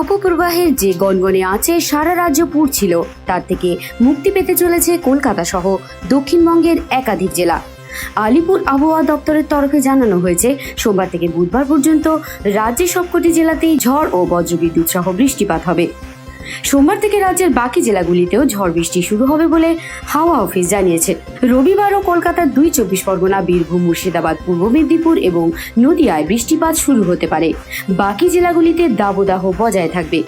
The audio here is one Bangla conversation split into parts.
তাপপ্রবাহের যে গনগনে আছে, সারা রাজ্য পুড়ছিল। তার থেকে মুক্তি পেতে চলেছে কলকাতা সহ দক্ষিণবঙ্গের একাধিক জেলা। আলিপুর আবহাওয়া দপ্তরের তরফে জানানো হয়েছে, সোমবার থেকে বুধবার পর্যন্ত রাজ্যের সবকটি জেলাতেই ঝড় ও বজ্রবিদ্যুৎ সহ বৃষ্টিপাত হবে। সোমবার থেকে রাজ্যের বাকি জেলাগুলিতেও ঝড় বৃষ্টি শুরু হবে বলে হাওয়া অফিস জানিয়েছে। রবিবারও কলকাতার দুই চব্বিশ পরগনা, বীরভূম, মুর্শিদাবাদ, পূর্ব মেদিনীপুর এবং নদিয়ায় বৃষ্টিপাত শুরু হতে পারে। বাকি জেলাগুলিতে দাবদাহ বজায় থাকবে।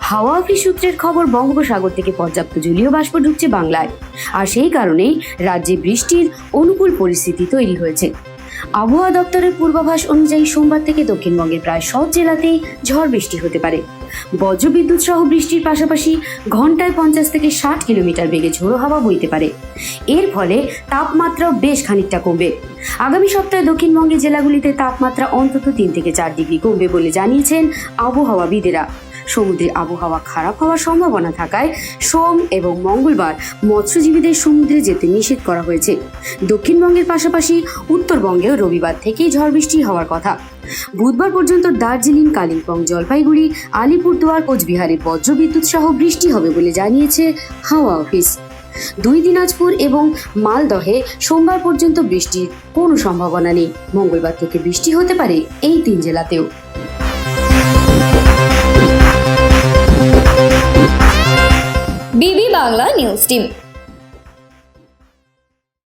হাওয়া অফিস সূত্রের খবর, বঙ্গোপসাগর থেকে পর্যাপ্ত জলীয় বাষ্প ঢুকছে বাংলায়। আর সেই কারণেই রাজ্যে বৃষ্টির অনুকূল পরিস্থিতি তৈরি হয়েছে। আবহাওয়া দপ্তরের পূর্বাভাস অনুযায়ী সোমবার থেকে দক্ষিণবঙ্গের প্রায় সব জেলাতেই ঝড় বৃষ্টি হতে পারে। বজ্রবিদ্যুৎ সহ বৃষ্টির পাশাপাশি ঘন্টায় পঞ্চাশ থেকে ষাট কিলোমিটার বেগে ঝোড়ো হাওয়া বইতে পারে। এর ফলে তাপমাত্রাও বেশ খানিকটা কমবে। আগামী সপ্তাহে দক্ষিণবঙ্গের জেলাগুলিতে তাপমাত্রা অন্তত তিন থেকে চার ডিগ্রি কমবে বলে জানিয়েছেন আবহাওয়াবিদেরা। সমুদ্রের আবহাওয়া খারাপ হওয়ার সম্ভাবনা থাকায় সোম এবং মঙ্গলবার মৎস্যজীবীদের সমুদ্রে যেতে নিষেধ করা হয়েছে। দক্ষিণবঙ্গের পাশাপাশি উত্তরবঙ্গেও রবিবার থেকেই ঝড় বৃষ্টি হওয়ার কথা। বুধবার পর্যন্ত দার্জিলিং, কালিম্পং, জলপাইগুড়ি, আলিপুরদুয়ার, কোচবিহারে বজ্রবিদ্যুৎ সহ বৃষ্টি হবে বলে জানিয়েছে হাওয়া অফিস। দুই দিনাজপুর এবং মালদহে সোমবার পর্যন্ত বৃষ্টির কোনো সম্ভাবনা নেই। মঙ্গলবার থেকে বৃষ্টি হতে পারে এই তিন জেলাতেও। Bangla news team